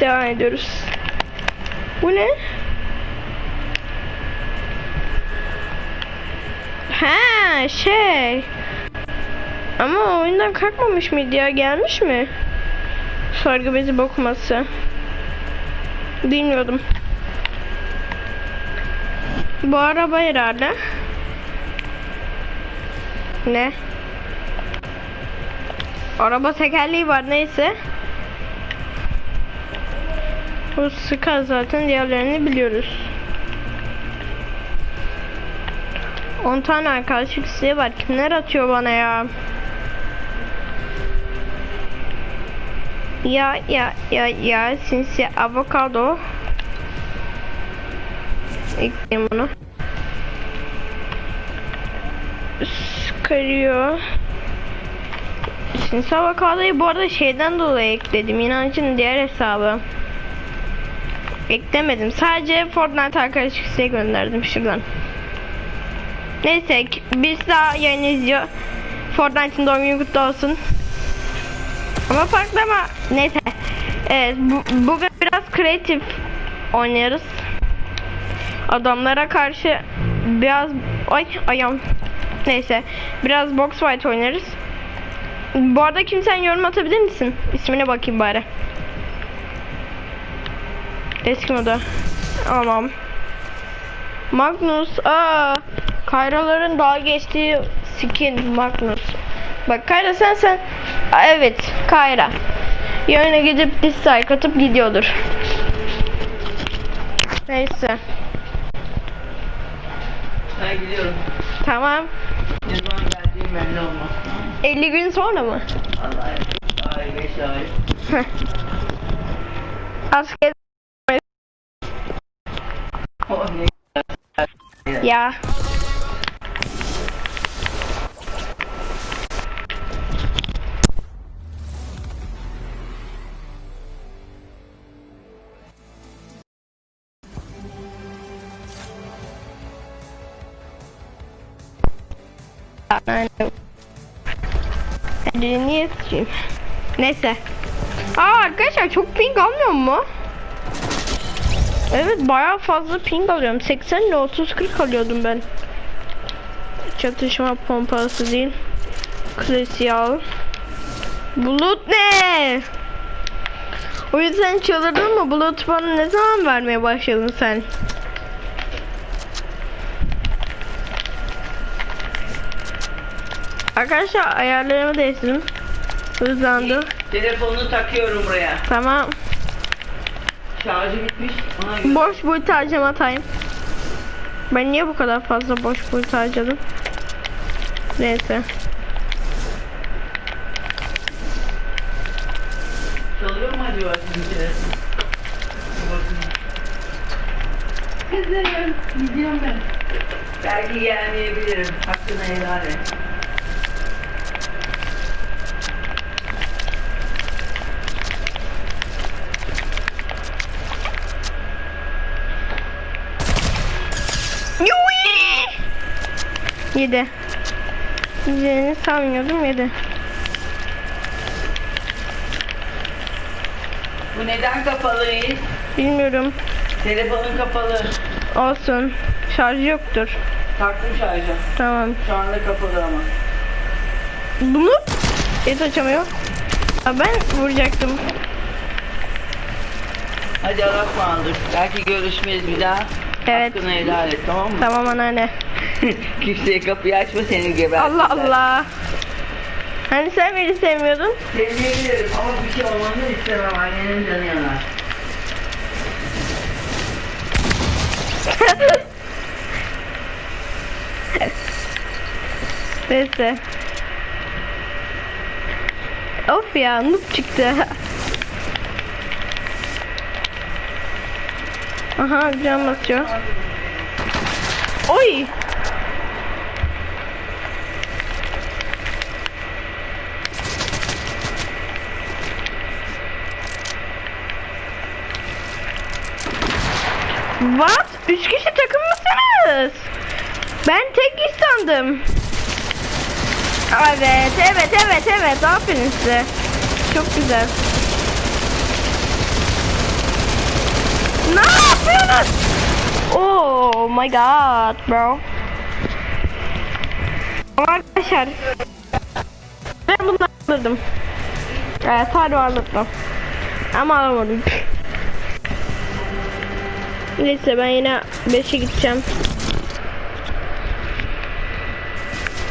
Devam ediyoruz. Bu ne? Ha şey. Ama oyundan kalkmamış mıydı ya? Gelmiş mi? Sargı bezi bakması. Bilmiyordum. Bu araba herhalde. Ne? Araba tekerleği var neyse. Bu sıkar zaten diğerlerini biliyoruz. 10 tane arkadaşlık isteği var. Kimler atıyor bana ya? Ya ya ya ya sinsi avokado. Ekleyeyim bunu. Sıkarıyor. Sinsi avokadoyu bu arada şeyden dolayı ekledim. İnancın diğer hesabı. Eklemedim. Sadece Fortnite arkadaşlık isteği gönderdim şuradan. Neyse biz daha yayın izliyor. Fortnite'ın doğum günü kutlu olsun. Ama farklı ama neyse. Evet bu, bugün biraz kreatif oynuyoruz. Adamlara karşı biraz ay ayağım. Neyse biraz box fight oynarız. Bu arada kimsen yorum atabilir misin? İsmine bakayım bari. Eski moda. Tamam. Magnus. Aa, Kayraların daha geçtiği skin Magnus. Bak Kayra sen sen. Aa, evet Kayra. Yayına gidip dislike atıp gidiyordur. Neyse. Ben gidiyorum. Tamam. Ne zaman geldiğim belli olmaz. 50 gün sonra mı? Emanet. Ay beş ay. Asker ya. Yani niye sıçayım? Neyse. Aa arkadaşlar çok ping almıyor mu? Evet bayağı fazla ping alıyorum. 80 ile 30 40 alıyordum ben. Çatışma pompası değil. Klasiği al. Bulut ne? O yüzden çıldırdın mı? Bulut bana ne zaman vermeye başladın sen? Arkadaşlar ayarlarımı değiştirdim. Hızlandı. Telefonunu takıyorum buraya. Tamam. Şarjı bitmiş. Ona göre. Boş boyut harcama time. Ben niye bu kadar fazla boş boyut harcadım? Neyse. Çalıyor mu acaba sizin telefon? Bakın. Kızım gidiyorum ben. Belki gelmeyebilirim. Hakkını helal et. 7. Yiyeceğini sanmıyordum 7. Bu neden kapalı Bilmiyorum. Telefonun kapalı. Olsun. Şarjı yoktur. Taktım şarja. Tamam. Şu anda kapalı ama. Bunu? Et açamıyor. Ben vuracaktım. Hadi Allah'a ısmarladık. Belki görüşmeyiz bir daha. Evet. Hakkını helal et tamam mı? Tamam anneanne. Kimseye kapıyı açma seni geber. Allah Allah. Hani sen beni sevmiyordun? Sevmeyebilirim ama bir şey olmanı istemem. Annenin canı yanar. Neyse. Of ya noob çıktı. Aha can basıyor. Oy. What? Üç kişi takım mısınız? Ben tek iş sandım. Evet, evet, evet, evet. Aferin size. Çok güzel. Oh my god bro. Arkadaşlar. Ben bunu alırdım. Evet harbi alırdım. Ama alamadım. Neyse ben yine 5'e gideceğim.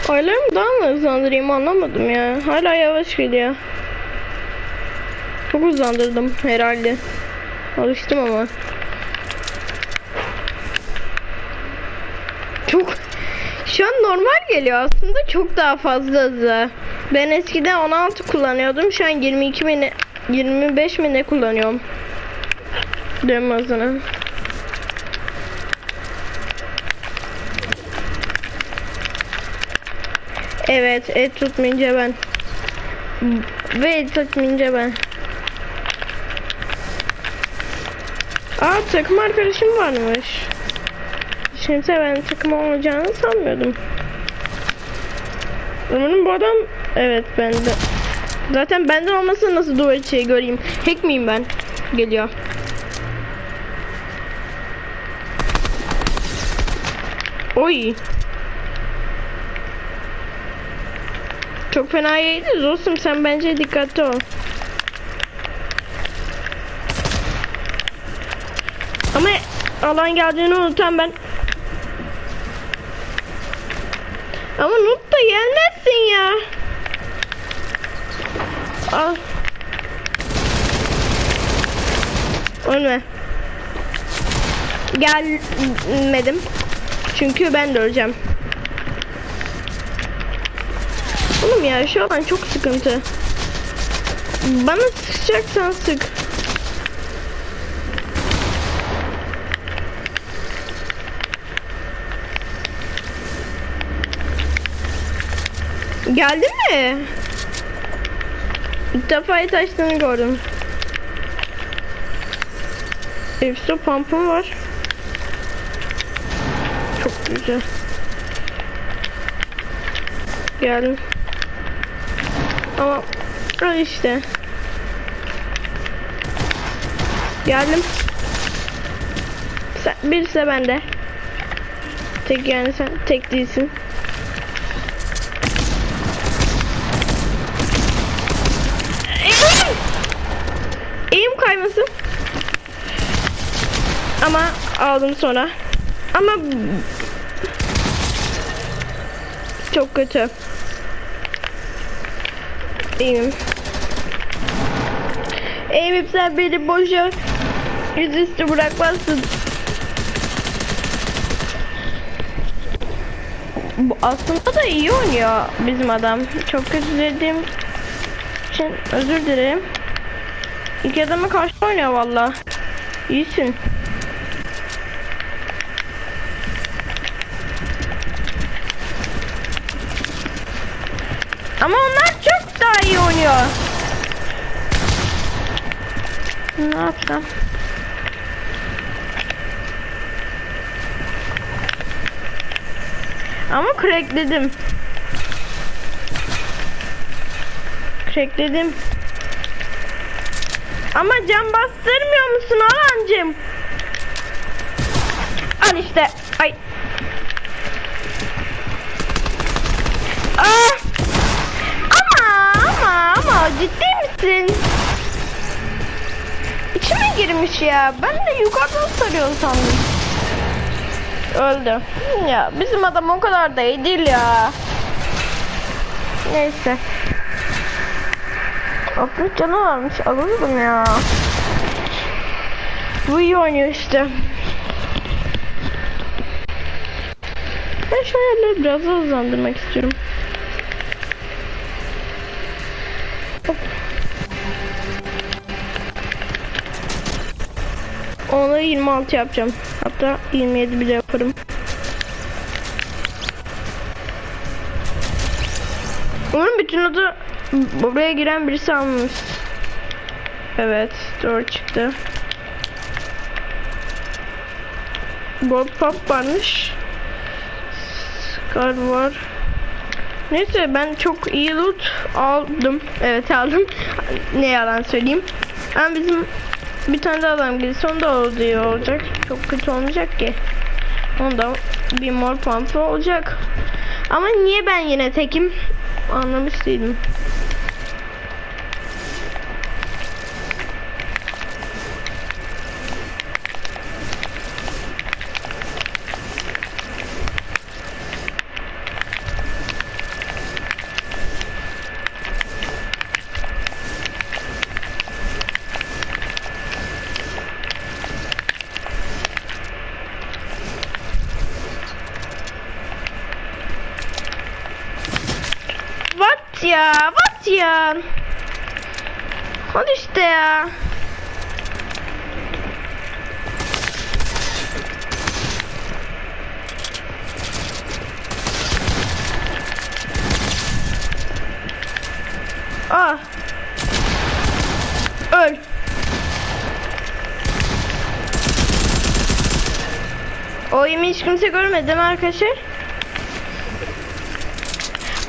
Aylarımı daha mı hızlandırayım anlamadım ya. Hala yavaş geliyor. Çok hızlandırdım herhalde. Alıştım ama. Çok şu an normal geliyor aslında çok daha fazla hızlı. Ben eskiden 16 kullanıyordum. Şu an 22 mi ne, 25 mi ne kullanıyorum. Dönme hızını. Evet, et tutmayınca ben. Ve et tutmayınca ben. Aa takım arkadaşım varmış. Şimdi ben takım olacağını sanmıyordum. Umarım bu adam evet bende. Zaten benden olmasa nasıl duvar içi göreyim. Hack miyim ben? Geliyor. Oy. Çok fena yediniz olsun sen bence dikkatli ol. Ama alan geldiğini unutan ben. Ama Noob da gelmezsin ya. Al. Ölme. Gelmedim. Çünkü ben de öleceğim. Oğlum ya şu alan çok sıkıntı. Bana sıkacaksan sık. Geldin mi? İlk defa et açtığını gördüm. Efso pump'um var. Çok güzel. Geldim. Ama öyle işte. Geldim. Sen, birisi de bende. Tek yani sen tek değilsin. Eğim kayması. Ama aldım sonra. Ama çok kötü. Eğim. Eğim sen beni boşa yüzüstü bırakmazsın. Bu aslında da iyi oynuyor bizim adam. Çok kötü dediğim için özür dilerim. İki adama karşı oynuyor valla. İyisin. Ama onlar oynuyor. Ne yapsam? Ama crackledim. Crackledim. Ama can bastırmıyor musun Alancım? Al işte. Girmiş ya. Ben de yukarıdan sarıyor sandım. Öldü. Ya bizim adam o kadar da iyi değil ya. Neyse. 60 canı varmış. Alırdım ya. Bu iyi oynuyor işte. Ben ayarları biraz hızlandırmak istiyorum. Onları 26 yapacağım. Hatta 27 bile yaparım. Umarım bütün adı buraya giren birisi almış. Evet, doğru çıktı. Gold pop varmış. Scar var. Neyse ben çok iyi loot aldım. Evet aldım. ne yalan söyleyeyim. Ben bizim bir tane daha adam gelirse onda oluyor olacak. Çok kötü olmayacak ki. Onda bir mor pampa olacak. Ama niye ben yine tekim? Anlamış değilim. What ya? What ya? Hadi işte ya. Ah. Öl. O yemeği hiç kimse görmedi mi arkadaşlar?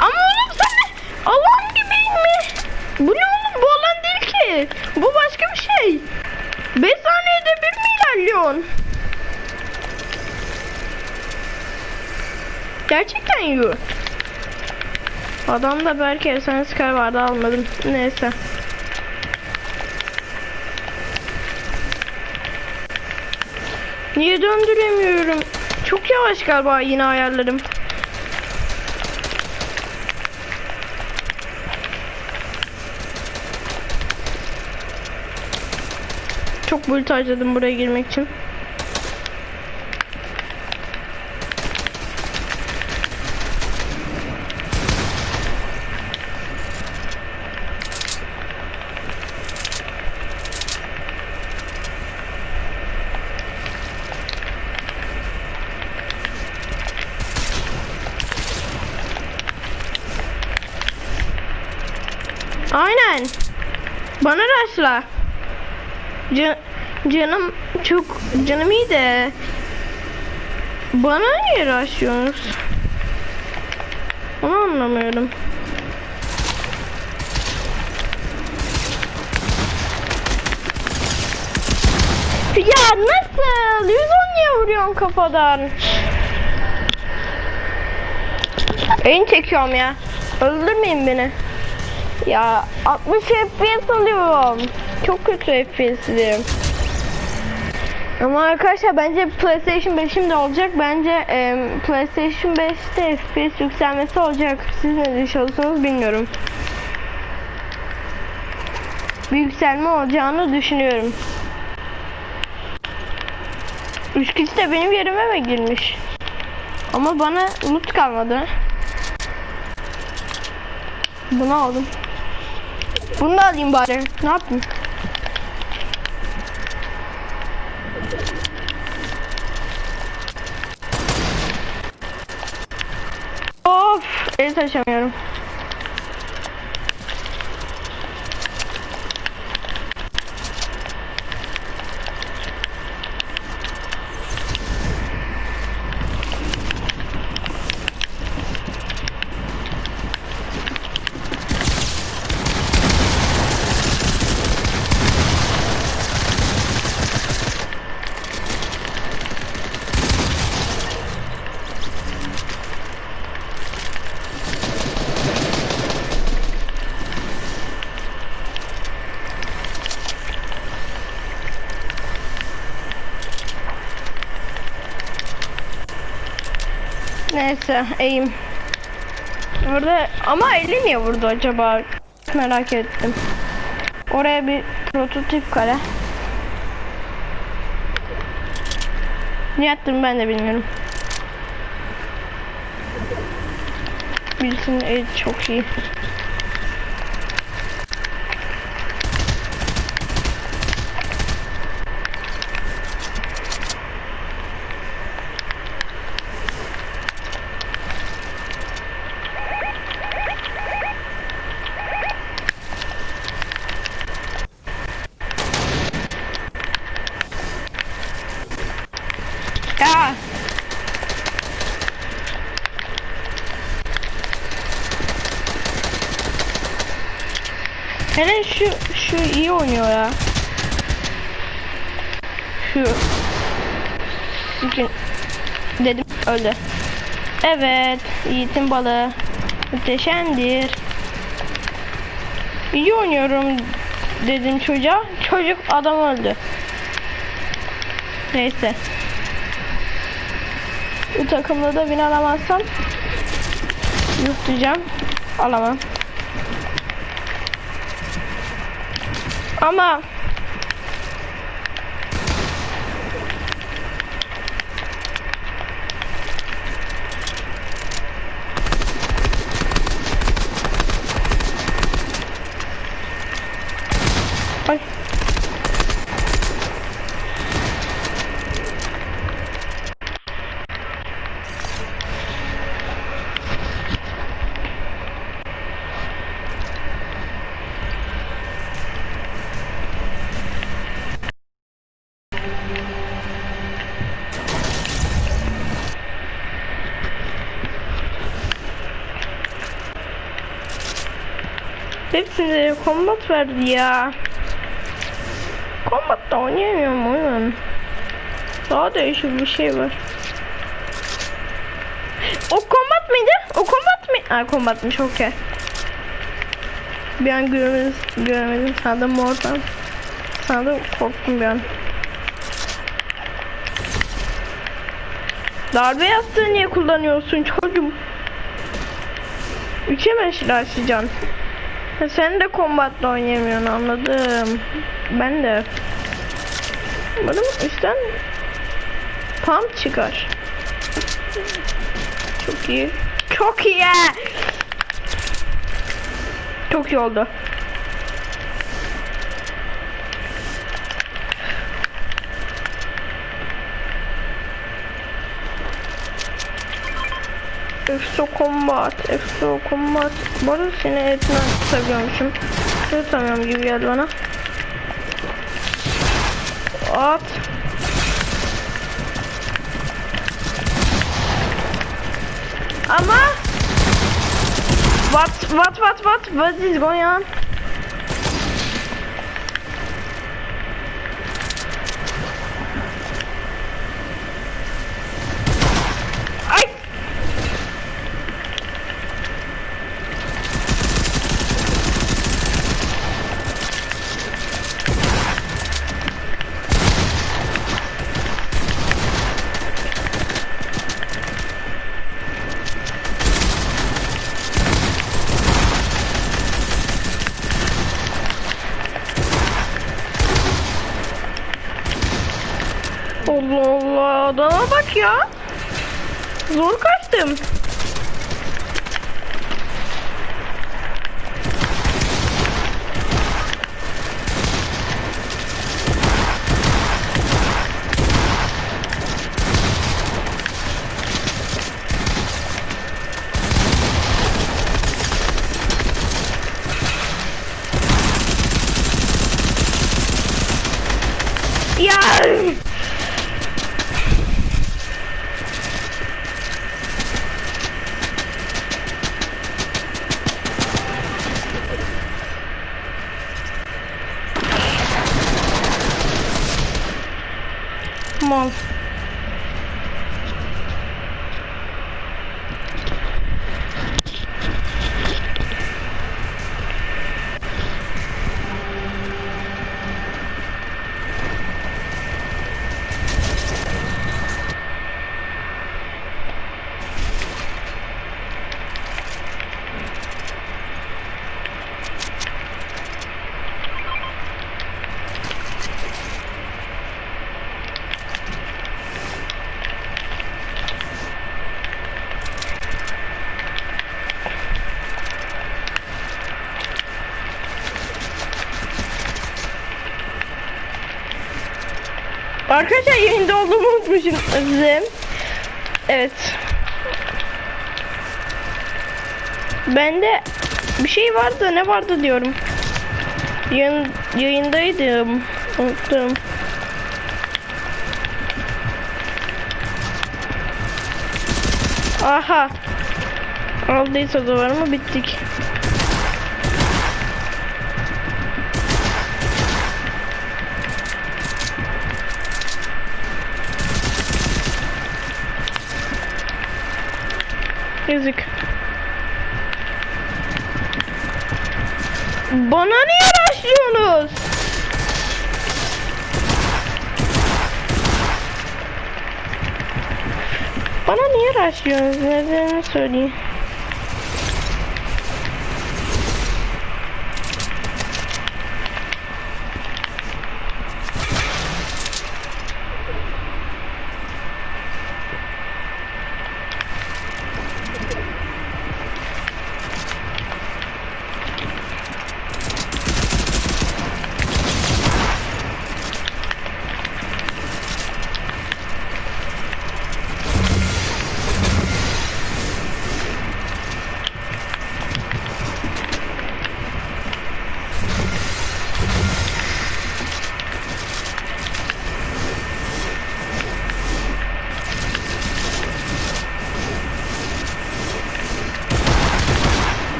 Ama oğlum sen de alan gibi mi? Bu ne oğlum? Bu alan değil ki. Bu başka bir şey. 5 saniyede bir mi ilerliyorsun? Gerçekten yu. Adamda belki efsane skar vardı almadım. Neyse. Niye döndüremiyorum? Çok yavaş galiba yine ayarlarım. Bulut harcadım buraya girmek için. Aynen. Bana raşla. Can, canım çok canım iyi de bana niye raşlıyorsunuz? Onu anlamıyorum. Ya nasıl? 110 niye vuruyorsun kafadan? Oyun çekiyorum ya. Öldürmeyin beni. Ya 60 FPS alıyorum. Çok kötü FPS'im. Ama arkadaşlar bence PlayStation 5'im de olacak. Bence e, PlayStation 5'te FPS yükselmesi olacak. Siz ne düşünüyorsunuz bilmiyorum. Bir yükselme olacağını düşünüyorum. Üç kişi de benim yerime mi girmiş? Ama bana loot kalmadı. Bunu aldım. Bunu da alayım bari. Ne yapayım? Of, el Neyse, eğim. Orada ama eli niye vurdu acaba? Merak ettim. Oraya bir prototip kale. Niye attım ben de bilmiyorum. Birisinin eli çok iyi. Ya. Hele şu şu iyi oynuyor ya. Şu Bugün dedim öldü. Evet, Yiğit'in balığı muhteşemdir. İyi oynuyorum dedim çocuğa. Çocuk adam öldü. Neyse. Bu takımda da win alamazsam diyeceğim. Alamam. Ama Ay. Hepsine kombat verdi ya. Kombatta oynayamıyorum oyun. Daha değişik bir şey var. O kombat mıydı? O kombat mı? Aa kombatmış okey. Bir an göremedim, göremedim sandım oradan. Sandım korktum bir an. Darbe yastığı niye kullanıyorsun çocuğum? Üçe mi başlayacaksın? Ha, sen de kombatla oynayamıyorsun anladım. Ben de. Umarım üstten pump çıkar. Çok iyi. Çok iyi. Çok iyi oldu. Exo Combat, Exo Combat. Bu arada seni seviyormuşum. Şöyle sanıyorum gibi geldi bana. At. Ama What what what what what is going on? Ya. Zor kaçtım. Arkadaşlar yayında olduğumu unutmuşum. Dilerim. Evet. Bende bir şey vardı. Ne vardı diyorum. Yayın, yayındaydım. Unuttum. Aha. Aldıysa da var mı bittik. Yazık. Bana niye başlıyorsunuz? Bana niye başlıyorsunuz? Nedenini söyleyeyim.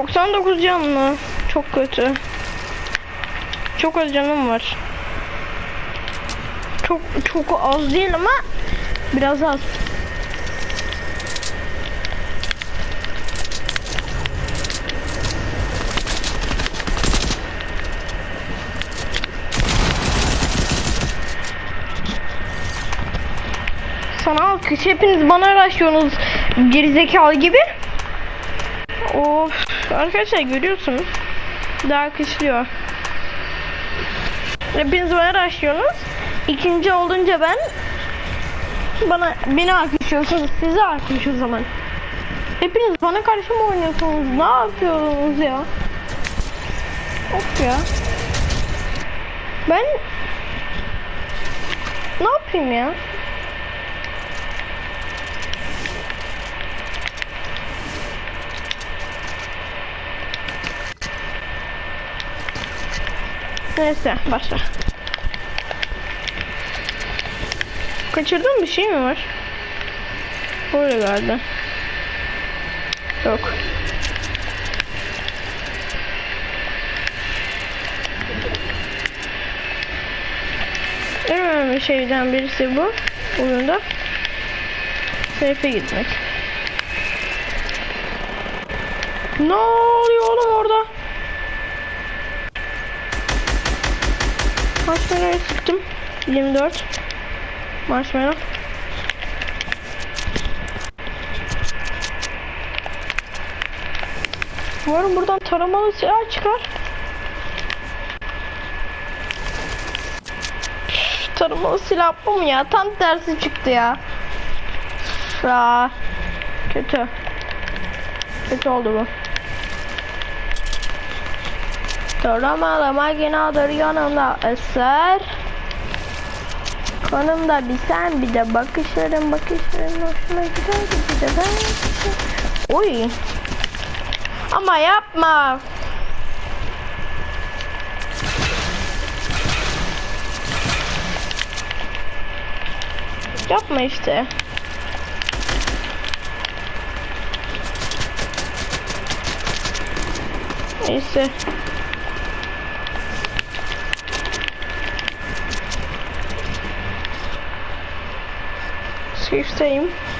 ...99 canlı. Çok kötü. Çok az canım var. Çok çok az değil ama... ...biraz az. Sana alkış. Hepiniz bana araştırıyorsunuz. Gerizekalı gibi. Arkadaşlar görüyorsunuz. Daha alkışlıyor. Hepiniz bana araştırıyorsunuz. İkinci olunca ben bana beni alkışlıyorsunuz. Sizi alkış o zaman. Hepiniz bana karşı mı oynuyorsunuz? Ne yapıyorsunuz ya? Of ya. Ben ne yapayım ya? Neyse başla. Kaçırdığım bir şey mi var? Böyle galiba. Yok. En önemli şeyden birisi bu. Oyunda. Safe'e gitmek. Ne oluyor oğlum Marshmallow'ya sıktım. 24. Marshmallow. Umarım buradan taramalı silah çıkar. Üf, Taramalı silah bu mu ya? Tam tersi çıktı ya. Aa, kötü. Kötü oldu bu. Taramalı makinedir yanımda eser. Kanımda bir sen bir de bakışların bakışların hoşuma gider bir de ben. Oy. Ama yapma. Yapma işte. Neyse. Swift Team.